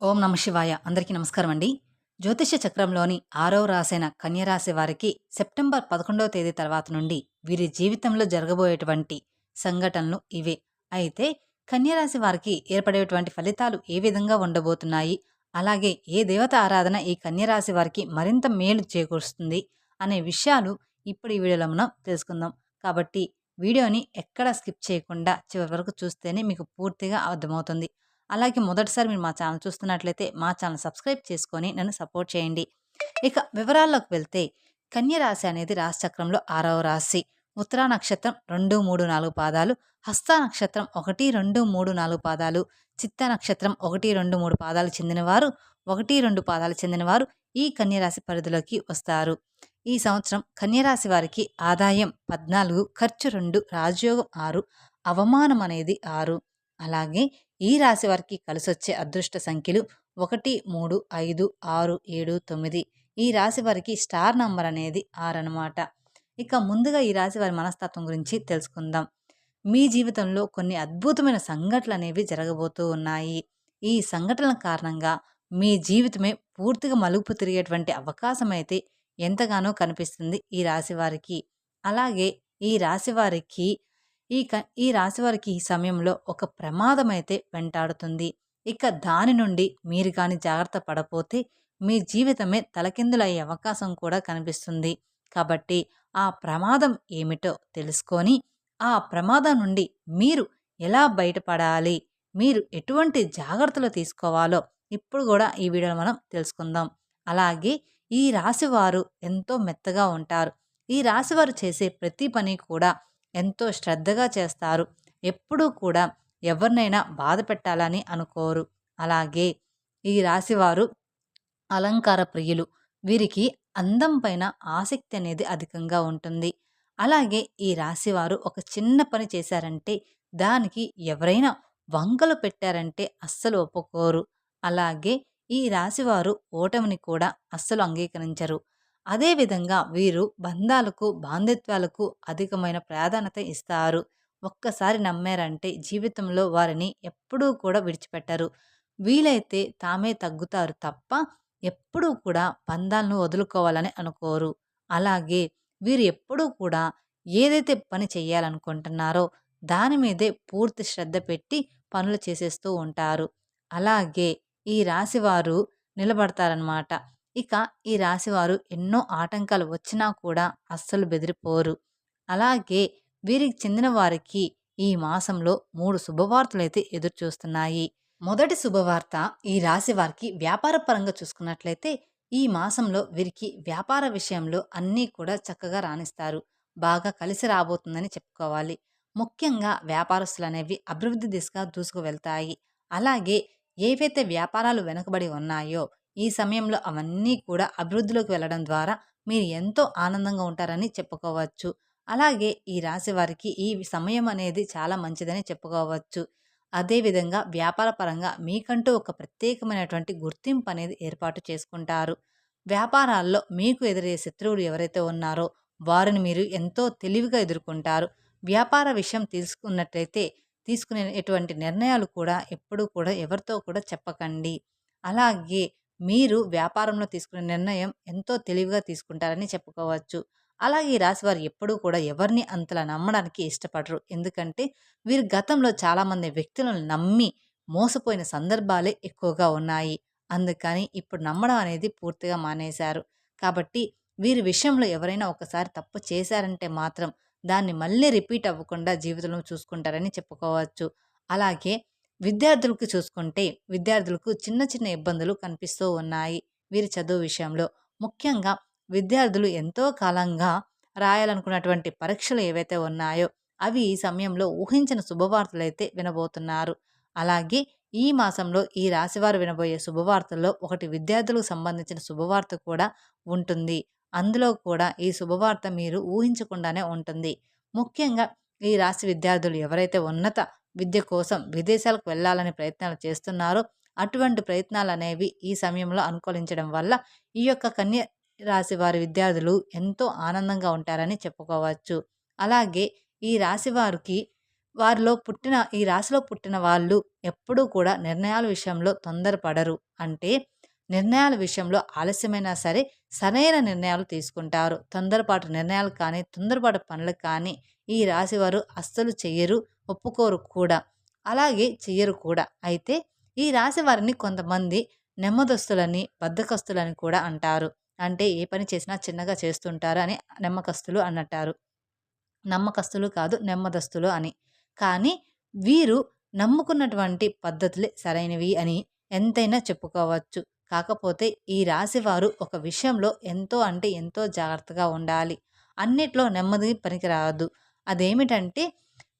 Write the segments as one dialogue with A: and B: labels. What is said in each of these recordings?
A: ఓం నమ శివాయ. అందరికీ నమస్కారం అండి. జ్యోతిష చక్రంలోని ఆరవ రాశైన కన్యరాశి వారికి సెప్టెంబర్ పదకొండవ తేదీ తర్వాత నుండి వీరి జీవితంలో జరగబోయేటువంటి సంఘటనలు ఇవే. అయితే కన్యరాశి వారికి ఏర్పడేటువంటి ఫలితాలు ఏ విధంగా ఉండబోతున్నాయి? అలాగే ఏ దేవత ఆరాధన ఈ కన్యరాశి వారికి మరింత మేలు చేకూరుస్తుంది? అనే విషయాలు ఇప్పుడు ఈ వీడియోలో మనం తెలుసుకుందాం. కాబట్టి వీడియోని ఎక్కడ స్కిప్ చేయకుండా చివరి వరకు చూస్తేనే మీకు పూర్తిగా అర్థమవుతుంది. అలాగే మొదటిసారి మీరు మా ఛానల్ చూస్తున్నట్లయితే మా ఛానల్ సబ్స్క్రైబ్ చేసుకొని నన్ను సపోర్ట్ చేయండి. ఇక వివరాల్లోకి వెళ్తే కన్య రాశి అనేది రాశిచక్రంలో ఆరవ రాశి. ఉత్తరా నక్షత్రం రెండు మూడు నాలుగు పాదాలు. హస్త నక్షత్రం ఒకటి రెండు మూడు నాలుగు పాదాలు. చిత్త నక్షత్రం ఒకటి రెండు మూడు పాదాలు చెందినవారు. ఒకటి రెండు పాదాలు చెందినవారు ఈ కన్యరాశి పరిధిలోకి వస్తారు. ఈ సంవత్సరం కన్యరాశి వారికి ఆదాయం పద్నాలుగు ఖర్చు రెండు రాజయోగం ఆరు అవమానం అనేది ఆరు. అలాగే ఈ రాశి వారికి కలిసొచ్చే అదృష్ట సంఖ్యలు ఒకటి మూడు ఐదు ఆరు ఏడు తొమ్మిది. ఈ రాశి వారికి స్టార్ నంబర్ అనేది ఆరు అనమాట ఇక ముందుగా ఈ రాశి వారి మనస్తత్వం గురించి తెలుసుకుందాం. మీ జీవితంలో కొన్ని అద్భుతమైన సంఘటనలు అనేవి జరగబోతూ ఉన్నాయి. ఈ సంఘటనల కారణంగా మీ జీవితమే పూర్తిగా మలుపు తిరిగేటువంటి అవకాశం అయితే ఎంతగానో కనిపిస్తుంది ఈ రాశి వారికి. అలాగే ఈ రాశి వారికి ఈ క ఈ రాశివారికి ఈ సమయంలో ఒక ప్రమాదం అయితే వెంటాడుతుంది. ఇక దాని నుండి మీరు కానీ జాగ్రత్త పడపోతే మీ జీవితమే తలకిందులయ్యే అవకాశం కూడా కనిపిస్తుంది. కాబట్టి ఆ ప్రమాదం ఏమిటో తెలుసుకొని ఆ ప్రమాదం నుండి మీరు ఎలా బయటపడాలి మీరు ఎటువంటి జాగ్రత్తలు తీసుకోవాలో ఇప్పుడు కూడా ఈ వీడియోలో మనం తెలుసుకుందాం. అలాగే ఈ రాశివారు ఎంతో మెత్తగా ఉంటారు. ఈ రాశివారు చేసే ప్రతి పని కూడా ఎంతో శ్రద్ధగా చేస్తారు. ఎప్పుడూ కూడా ఎవరినైనా బాధ పెట్టాలని అనుకోరు. అలాగే ఈ రాశివారు అలంకార ప్రియులు. వీరికి అందం పైన ఆసక్తి అనేది అధికంగా ఉంటుంది. అలాగే ఈ రాశివారు ఒక చిన్న పని చేశారంటే దానికి ఎవరైనా వంకలు పెట్టారంటే అస్సలు ఒప్పుకోరు. అలాగే ఈ రాశివారు ఓటమిని కూడా అస్సలు అంగీకరించరు. అదేవిధంగా వీరు బంధాలకు బాంధత్వాలకు అధికమైన ప్రాధాన్యత ఇస్తారు. ఒక్కసారి నమ్మారంటే జీవితంలో వారిని ఎప్పుడూ కూడా విడిచిపెట్టరు. వీలైతే తామే తగ్గుతారు తప్ప ఎప్పుడూ కూడా బంధాలను వదులుకోవాలని అనుకోరు. అలాగే వీరు ఎప్పుడూ కూడా ఏదైతే పని చేయాలనుకుంటున్నారో దాని మీదే పూర్తి శ్రద్ధ పెట్టి పనులు చేసేస్తూ ఉంటారు. అలాగే ఈ రాశివారు నిలబడతారనమాట ఇక ఈ రాశివారు ఎన్నో ఆటంకాలు వచ్చినా కూడా అస్సలు బెదిరిపోరు. అలాగే వీరికి చెందిన వారికి ఈ మాసంలో మూడు శుభవార్తలైతే ఎదురుచూస్తున్నాయి. ఎదురు చూస్తున్నాయి మొదటి శుభవార్త ఈ రాశి వారికి వ్యాపార పరంగా చూసుకున్నట్లయితే ఈ మాసంలో వీరికి వ్యాపార విషయంలో అన్నీ కూడా చక్కగా రాణిస్తారు. బాగా కలిసి రాబోతుందని చెప్పుకోవాలి. ముఖ్యంగా వ్యాపారస్తులు అనేవి అభివృద్ధి దిశగా దూసుకు వెళ్తాయి అలాగే ఏవైతే వ్యాపారాలు వెనుకబడి ఉన్నాయో ఈ సమయంలో అవన్నీ కూడా అభివృద్ధిలోకి వెళ్ళడం ద్వారా మీరు ఎంతో ఆనందంగా ఉంటారని చెప్పుకోవచ్చు. అలాగే ఈ రాశి వారికి ఈ సమయం అనేది చాలా మంచిదని చెప్పుకోవచ్చు. అదేవిధంగా వ్యాపార పరంగా మీకంటూ ఒక ప్రత్యేకమైనటువంటి గుర్తింపు అనేది ఏర్పాటు చేసుకుంటారు. వ్యాపారాల్లో మీకు ఎదురయ్యే శత్రువులు ఎవరైతే ఉన్నారో వారిని మీరు ఎంతో తెలివిగా ఎదుర్కొంటారు. వ్యాపార విషయం తీసుకున్నట్లయితే తీసుకునే ఎటువంటి నిర్ణయాలు కూడా ఎప్పుడూ కూడా ఎవరితో కూడా చెప్పకండి. అలాగే మీరు వ్యాపారంలో తీసుకునే నిర్ణయం ఎంతో తెలివిగా తీసుకుంటారని చెప్పుకోవచ్చు. అలాగే ఈ రాశివారు ఎప్పుడూ కూడా ఎవరిని అంతలా నమ్మడానికి ఇష్టపడరు. ఎందుకంటే వీరు గతంలో చాలామంది వ్యక్తులను నమ్మి మోసపోయిన సందర్భాలే ఎక్కువగా ఉన్నాయి. అందుకని ఇప్పుడు నమ్మడం అనేది పూర్తిగా మానేశారు. కాబట్టి వీరి విషయంలో ఎవరైనా ఒకసారి తప్పు చేశారంటే మాత్రం దాన్ని మళ్ళీ రిపీట్ అవ్వకుండా జీవితంలో చూసుకుంటారని చెప్పుకోవచ్చు. అలాగే విద్యార్థులకు చూసుకుంటే విద్యార్థులకు చిన్న చిన్న ఇబ్బందులు కనిపిస్తూ ఉన్నాయి. వీరి చదువు విషయంలో ముఖ్యంగా విద్యార్థులు ఎంతో కాలంగా రాయాలనుకున్నటువంటి పరీక్షలు ఏవైతే ఉన్నాయో అవి ఈ సమయంలో ఊహించిన శుభవార్తలు అయితే వినబోతున్నారు. అలాగే ఈ మాసంలో ఈ రాశివారు వినబోయే శుభవార్తల్లో ఒకటి విద్యార్థులకు సంబంధించిన శుభవార్త కూడా ఉంటుంది. అందులో కూడా ఈ శుభవార్త మీరు ఊహించకుండానే ఉంటుంది. ముఖ్యంగా ఈ రాశి విద్యార్థులు ఎవరైతే ఉన్నత విద్య కోసం విదేశాలకు వెళ్ళాలని ప్రయత్నాలు చేస్తున్నారు. అటువంటి ప్రయత్నాలు అనేవి ఈ సమయంలో అనుకూలించడం వల్ల ఈ యొక్క కన్య రాశి వారి విద్యార్థులు ఎంతో ఆనందంగా ఉంటారని చెప్పుకోవచ్చు. అలాగే ఈ రాశి వారికి వారిలో పుట్టిన ఈ రాశిలో పుట్టిన వాళ్ళు ఎప్పుడూ కూడా నిర్ణయాల విషయంలో తొందరపడరు. అంటే నిర్ణయాల విషయంలో ఆలస్యమైనా సరే సరైన నిర్ణయాలు తీసుకుంటారు. తొందరపాటు నిర్ణయాలు కానీ తొందరపాటు పనులు కానీ ఈ రాశివారు అస్సలు చెయ్యరు ఒప్పుకోరు కూడా. అలాగే చెయ్యరు కూడా. అయితే ఈ రాశి వారిని కొంతమంది నెమ్మదస్తులని బద్ధకస్తులని కూడా అంటారు. అంటే ఏ పని చేసినా చిన్నగా చేస్తుంటారు అని నమ్మకస్తులు అన్నట్టారు. నమ్మకస్తులు కాదు నెమ్మదస్తులు అని. కానీ వీరు నమ్ముకున్నటువంటి పద్ధతులే సరైనవి అని ఎంతైనా చెప్పుకోవచ్చు. కాకపోతే ఈ రాశివారు ఒక విషయంలో ఎంతో అంటే ఎంతో జాగ్రత్తగా ఉండాలి. అన్నిట్లో నెమ్మది పనికిరాదు. అదేమిటంటే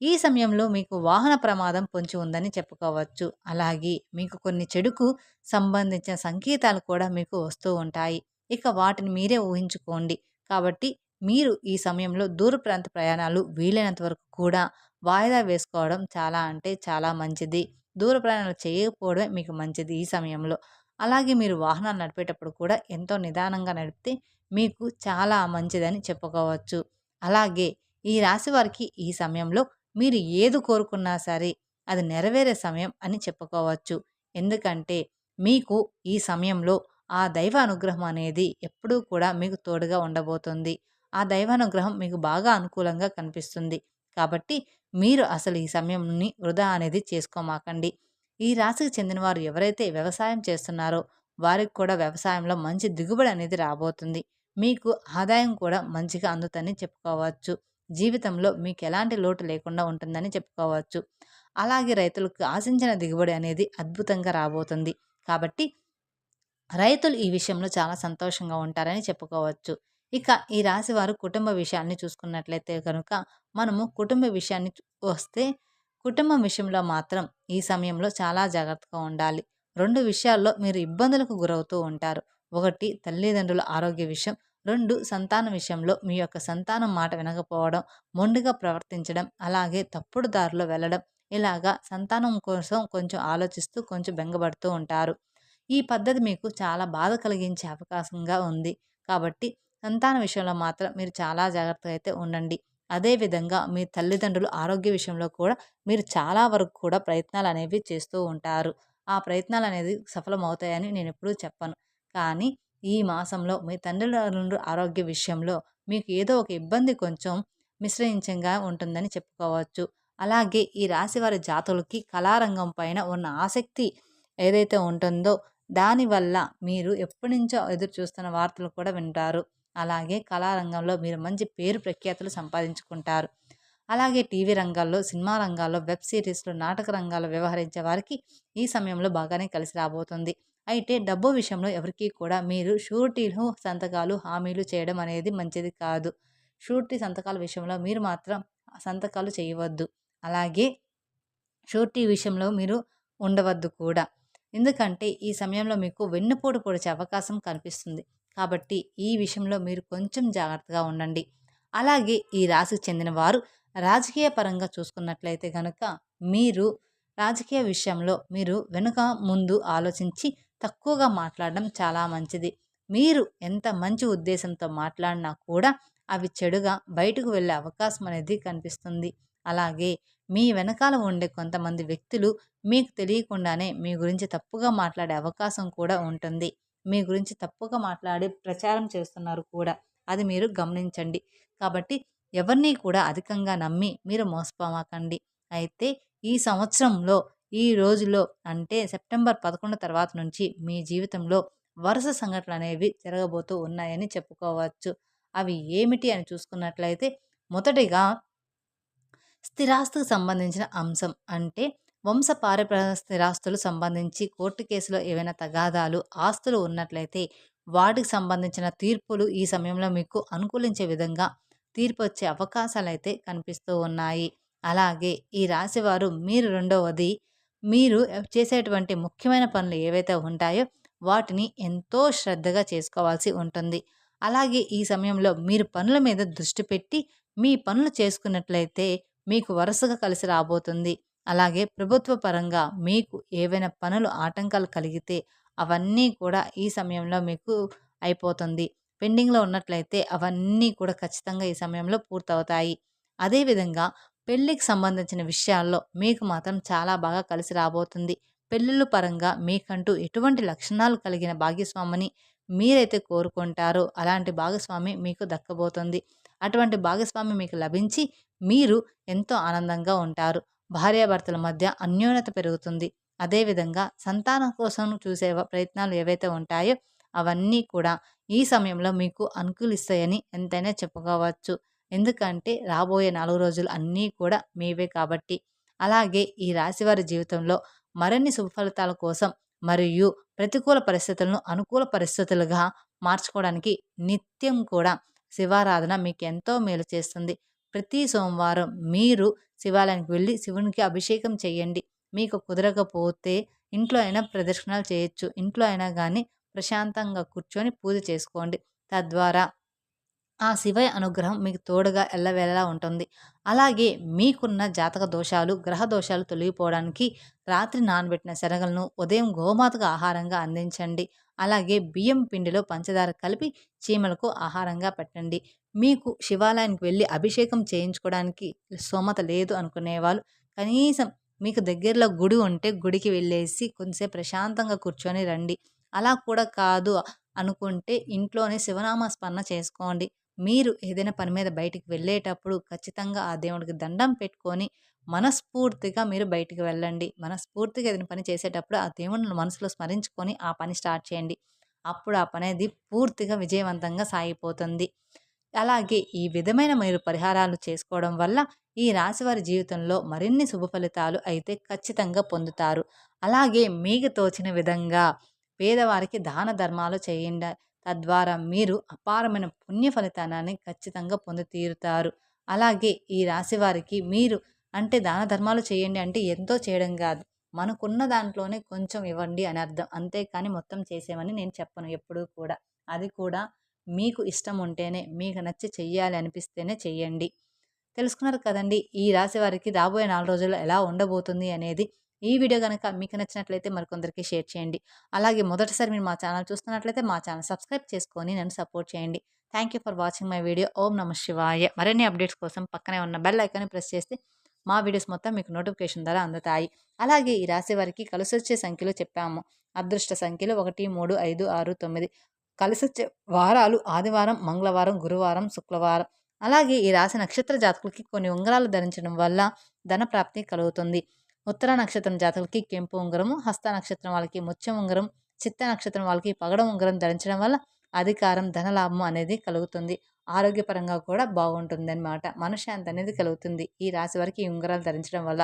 A: ఈ సమయంలో మీకు వాహన ప్రమాదం పొంచి ఉందని చెప్పుకోవచ్చు. అలాగే మీకు కొన్ని చెడుకు సంబంధించిన సంకేతాలు కూడా మీకు వస్తూ ఉంటాయి. ఇక వాటిని మీరే ఊహించుకోండి. కాబట్టి మీరు ఈ సమయంలో దూర ప్రాంత ప్రయాణాలు వీలైనంత వరకు కూడా వాయిదా వేసుకోవడం చాలా అంటే చాలా మంచిది. దూర ప్రయాణాలు చేయకపోవడమే మీకు మంచిది ఈ సమయంలో. అలాగే మీరు వాహనాలు నడిపేటప్పుడు కూడా ఎంతో నిదానంగా నడిపితే మీకు చాలా మంచిదని చెప్పుకోవచ్చు. అలాగే ఈ రాశి వారికి ఈ సమయంలో మీరు ఏది కోరుకున్నా సరే అది నెరవేరే సమయం అని చెప్పుకోవచ్చు. ఎందుకంటే మీకు ఈ సమయంలో ఆ దైవ అనుగ్రహం అనేది ఎప్పుడూ కూడా మీకు తోడుగా ఉండబోతుంది. ఆ దైవానుగ్రహం మీకు బాగా అనుకూలంగా కనిపిస్తుంది. కాబట్టి మీరు అసలు ఈ సమయంని వృధా అనేది చేసుకోమాకండి. ఈ రాశికి చెందిన వారు ఎవరైతే వ్యవసాయం చేస్తున్నారో వారికి కూడా వ్యవసాయంలో మంచి దిగుబడి అనేది రాబోతుంది. మీకు ఆదాయం కూడా మంచిగా అందుతని చెప్పుకోవచ్చు. జీవితంలో మీకు ఎలాంటి లోటు లేకుండా ఉంటుందని చెప్పుకోవచ్చు. అలాగే రైతులకు ఆశించిన దిగుబడి అనేది అద్భుతంగా రాబోతుంది. కాబట్టి రైతులు ఈ విషయంలో చాలా సంతోషంగా ఉంటారని చెప్పుకోవచ్చు. ఇక ఈ రాశి వారు కుటుంబ విషయాన్ని చూసుకున్నట్లయితే కనుక మనము కుటుంబ విషయాన్ని వస్తే కుటుంబం విషయంలో మాత్రం ఈ సమయంలో చాలా జాగ్రత్తగా ఉండాలి. రెండు విషయాల్లో మీరు ఇబ్బందులకు గురవుతూ ఉంటారు. ఒకటి తల్లిదండ్రుల ఆరోగ్య విషయం రెండు సంతానం విషయంలో మీ యొక్క సంతానం మాట వినకపోవడం మొండిగా ప్రవర్తించడం అలాగే తప్పుడు దారిలో వెళ్ళడం ఇలాగా సంతానం కోసం కొంచెం ఆలోచిస్తూ కొంచెం బెంగపడుతూ ఉంటారు. ఈ పద్ధతి మీకు చాలా బాధ కలిగించే అవకాశంగా ఉంది. కాబట్టి సంతాన విషయంలో మాత్రం మీరు చాలా జాగ్రత్తగా అయితే ఉండండి. అదేవిధంగా మీ తల్లిదండ్రులు ఆరోగ్య విషయంలో కూడా మీరు చాలా వరకు కూడా ప్రయత్నాలు అనేవి చేస్తూ ఉంటారు. ఆ ప్రయత్నాలు అనేది సఫలమవుతాయని నేను ఎప్పుడూ చెప్పను. కానీ ఈ మాసంలో మీ తండ్రుల ఆరోగ్య విషయంలో మీకు ఏదో ఒక ఇబ్బంది కొంచెం మిశ్రయించంగా ఉంటుందని చెప్పుకోవచ్చు. అలాగే ఈ రాశి వారి జాతులకి కళారంగం పైన ఉన్న ఆసక్తి ఏదైతే ఉంటుందో దానివల్ల మీరు ఎప్పటి నుంచో ఎదురు చూస్తున్న వార్తలు కూడా వింటారు. అలాగే కళారంగంలో మీరు మంచి పేరు ప్రఖ్యాతులు సంపాదించుకుంటారు. అలాగే టీవీ రంగాల్లో సినిమా రంగాల్లో వెబ్ సిరీస్లు నాటక రంగాల్లో వ్యవహరించే వారికి ఈ సమయంలో బాగానే కలిసి రాబోతుంది. అయితే డబ్బు విషయంలో ఎవరికీ కూడా మీరు షూరిటీలు సంతకాలు హామీలు చేయడం అనేది మంచిది కాదు. షూరిటీ సంతకాల విషయంలో మీరు మాత్రం సంతకాలు చేయవద్దు. అలాగే షూరిటీ విషయంలో మీరు ఉండవద్దు కూడా. ఎందుకంటే ఈ సమయంలో మీకు వెన్నుపోటు పొడిచే అవకాశం కనిపిస్తుంది. కాబట్టి ఈ విషయంలో మీరు కొంచెం జాగ్రత్తగా ఉండండి. అలాగే ఈ రాశికి చెందిన వారు రాజకీయ పరంగా చూసుకున్నట్లయితే కనుక మీరు రాజకీయ విషయంలో మీరు వెనుక ముందు ఆలోచించి తక్కువగా మాట్లాడడం చాలా మంచిది. మీరు ఎంత మంచి ఉద్దేశంతో మాట్లాడినా కూడా అవి చెడుగా బయటకు వెళ్ళే అవకాశం అనేది కనిపిస్తుంది. అలాగే మీ వెనకాల ఉండే కొంతమంది వ్యక్తులు మీకు తెలియకుండానే మీ గురించి తప్పుగా మాట్లాడే అవకాశం కూడా ఉంటుంది. మీ గురించి తప్పుగా మాట్లాడి ప్రచారం చేస్తున్నారు కూడా. అది మీరు గమనించండి. కాబట్టి ఎవరిని కూడా అధికంగా నమ్మి మీరు మోసపోమాకండి. అయితే ఈ సంవత్సరంలో ఈ రోజులో అంటే సెప్టెంబర్ పదకొండు తర్వాత నుంచి మీ జీవితంలో వరుస సంఘటనలు అనేవి జరగబోతూ ఉన్నాయని చెప్పుకోవచ్చు. అవి ఏమిటి అని చూసుకున్నట్లయితే మొదటిగా స్థిరాస్తుకు సంబంధించిన అంశం అంటే వంశ పారపర స్థిరాస్తులు సంబంధించి కోర్టు కేసులో ఏవైనా తగాదాలు ఆస్తులు ఉన్నట్లయితే వాటికి సంబంధించిన తీర్పులు ఈ సమయంలో మీకు అనుకూలించే విధంగా తీర్పు వచ్చే అవకాశాలు అయితే కనిపిస్తూ ఉన్నాయి. అలాగే ఈ రాశివారు మీరు రెండవది మీరు చేసేటువంటి ముఖ్యమైన పనులు ఏవైతే ఉంటాయో వాటిని ఎంతో శ్రద్ధగా చేసుకోవాల్సి ఉంటుంది. అలాగే ఈ సమయంలో మీరు పనుల మీద దృష్టి పెట్టి మీ పనులు చేసుకున్నట్లయితే మీకు వరుసగా కలిసి రాబోతుంది. అలాగే ప్రభుత్వ పరంగా మీకు ఏవైనా పనులు ఆటంకాలు కలిగితే అవన్నీ కూడా ఈ సమయంలో మీకు అయిపోతుంది. పెండింగ్లో ఉన్నట్లయితే అవన్నీ కూడా ఖచ్చితంగా ఈ సమయంలో పూర్తవుతాయి. అదేవిధంగా పెళ్ళికి సంబంధించిన విషయాల్లో మీకు మాత్రం చాలా బాగా కలిసి రాబోతుంది. పెళ్ళిళ్ళ పరంగా మీకంటూ ఎటువంటి లక్షణాలు కలిగిన భాగ్యస్వామిని మీరైతే కోరుకుంటారో అలాంటి భాగస్వామి మీకు దక్కబోతుంది. అటువంటి భాగస్వామి మీకు లభించి మీరు ఎంతో ఆనందంగా ఉంటారు. భార్యాభర్తల మధ్య అన్యోన్యత పెరుగుతుంది. అదేవిధంగా సంతానం కోసం చూసే ప్రయత్నాలు ఏవైతే ఉంటాయో అవన్నీ కూడా ఈ సమయంలో మీకు అనుకూలిస్తాయని ఎంతైనా చెప్పుకోవచ్చు. ఎందుకంటే రాబోయే నాలుగు రోజులు అన్నీ కూడా మీవే కాబట్టి. అలాగే ఈ రాశివారి జీవితంలో మరిన్ని శుభఫలితాల కోసం మరియు ప్రతికూల పరిస్థితులను అనుకూల పరిస్థితులుగా మార్చుకోవడానికి నిత్యం కూడా శివారాధన మీకు ఎంతో మేలు చేస్తుంది. ప్రతి సోమవారం మీరు శివాలయానికి వెళ్ళి శివునికి అభిషేకం చేయండి. మీకు కుదరకపోతే ఇంట్లో అయినా ప్రదక్షిణాలు చేయొచ్చు. ఇంట్లో అయినా కానీ ప్రశాంతంగా కూర్చొని పూజ చేసుకోండి. తద్వారా ఆ శివయ అనుగ్రహం మీకు తోడుగా ఎల్లవేళలా ఉంటుంది. అలాగే మీకున్న జాతక దోషాలు గ్రహ దోషాలు తొలగిపోవడానికి రాత్రి నానబెట్టిన శనగలను ఉదయం గోమాతకు ఆహారంగా అందించండి. అలాగే బియ్యం పిండిలో పంచదార కలిపి చీమలకు ఆహారంగా పెట్టండి. మీకు శివాలయానికి వెళ్ళి అభిషేకం చేయించుకోవడానికి స్తోమత లేదు అనుకునేవాళ్ళు. కనీసం మీకు దగ్గరలో గుడి ఉంటే గుడికి వెళ్ళేసి కొంచెంసేపు ప్రశాంతంగా కూర్చొని రండి. అలా కూడా కాదు అనుకుంటే ఇంట్లోనే శివనామ స్మరణ చేసుకోండి. మీరు ఏదైనా పని మీద బయటికి వెళ్ళేటప్పుడు ఖచ్చితంగా ఆ దేవుడికి దండం పెట్టుకొని మనస్ఫూర్తిగా మీరు బయటికి వెళ్ళండి. మనస్ఫూర్తిగా ఏదైనా పని చేసేటప్పుడు ఆ దేవుడిని మనసులో స్మరించుకొని ఆ పని స్టార్ట్ చేయండి. అప్పుడు ఆ పని అనేది పూర్తిగా విజయవంతంగా సాగిపోతుంది. అలాగే ఈ విధమైన మీరు పరిహారాలు చేసుకోవడం వల్ల ఈ రాశివారి జీవితంలో మరిన్ని శుభ ఫలితాలు అయితే ఖచ్చితంగా పొందుతారు. అలాగే మీకు తోచిన విధంగా పేదవారికి దాన ధర్మాలు చేయండి. తద్వారా మీరు అపారమైన పుణ్య ఫలితాన్ని ఖచ్చితంగా పొందుతీరుతారు. అలాగే ఈ రాశి వారికి మీరు అంటే దాన ధర్మాలు చేయండి అంటే ఎంతో చేయడం కాదు. మనకున్న దాంట్లోనే కొంచెం ఇవ్వండి అని అర్థం. అంతేకాని మొత్తం చేసేమని నేను చెప్పను ఎప్పుడూ కూడా. అది కూడా మీకు ఇష్టం ఉంటేనే మీకు నచ్చి చెయ్యాలి అనిపిస్తేనే చెయ్యండి. తెలుసుకున్నారు కదండి ఈ రాశి వారికి రాబోయే నాలుగు రోజుల్లో ఎలా ఉండబోతుంది అనేది ఈ వీడియో కనుక మీకు నచ్చినట్లయితే మరికొందరికి షేర్ చేయండి. అలాగే మొదటిసారి మీరు మా ఛానల్ చూస్తున్నట్లయితే మా ఛానల్ సబ్స్క్రైబ్ చేసుకొని నన్ను సపోర్ట్ చేయండి. Thank you for watching my video ఓం నమ శివాయ. మరిన్ని అప్డేట్స్ కోసం పక్కనే ఉన్న బెల్ ఐకాన్ని ప్రెస్ చేస్తే మా వీడియోస్ మొత్తం మీకు నోటిఫికేషన్ ద్వారా అందుతాయి. అలాగే ఈ రాశి వారికి కలిసి వచ్చే సంఖ్యలో చెప్పాము. అదృష్ట సంఖ్యలు ఒకటి మూడు ఐదు ఆరు తొమ్మిది. కలిసి వచ్చే వారాలు ఆదివారం మంగళవారం గురువారం శుక్రవారం అలాగే ఈ రాశి నక్షత్ర జాతకులకి కొన్ని ఉంగరాలు ధరించడం వల్ల ధన ప్రాప్తి కలుగుతుంది. ఉత్తర నక్షత్రం జాతకులకి కెంపు ఉంగరము హస్త నక్షత్రం వాళ్ళకి ముత్యం ఉంగరం చిత్త నక్షత్రం వాళ్ళకి పగడం ఉంగరం ధరించడం వల్ల అధికారం ధనలాభం అనేది కలుగుతుంది. ఆరోగ్యపరంగా కూడా బాగుంటుంది అనమాట మనశ్శాంతి అనేది కలుగుతుంది ఈ రాశి వారికి ఈ ఉంగరాలు ధరించడం వల్ల.